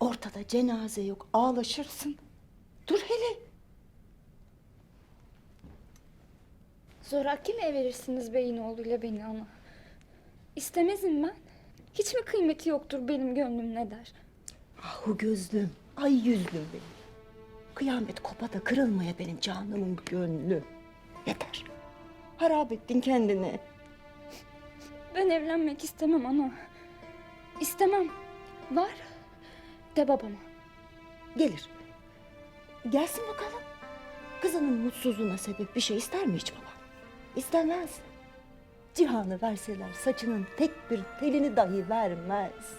Ortada cenaze yok ağlaşırsın. Dur hele. Zoraki mi verirsiniz beyin oğluyla beni ana? İstemezim ben. Hiç mi kıymeti yoktur benim gönlüm ne der? Ahu gözlüm, ay yüzlüm benim. Kıyamet kopa da kırılmaya benim canımın gönlüm. Yeter. Harap ettin kendini. Ben evlenmek istemem ana. İstemem. Var. De babama. Gelir. Gelsin bakalım. Kızının mutsuzluğuna sebep bir şey ister mi hiç baba? İstemez. Cihanı verseler saçının tek bir telini dahi vermez.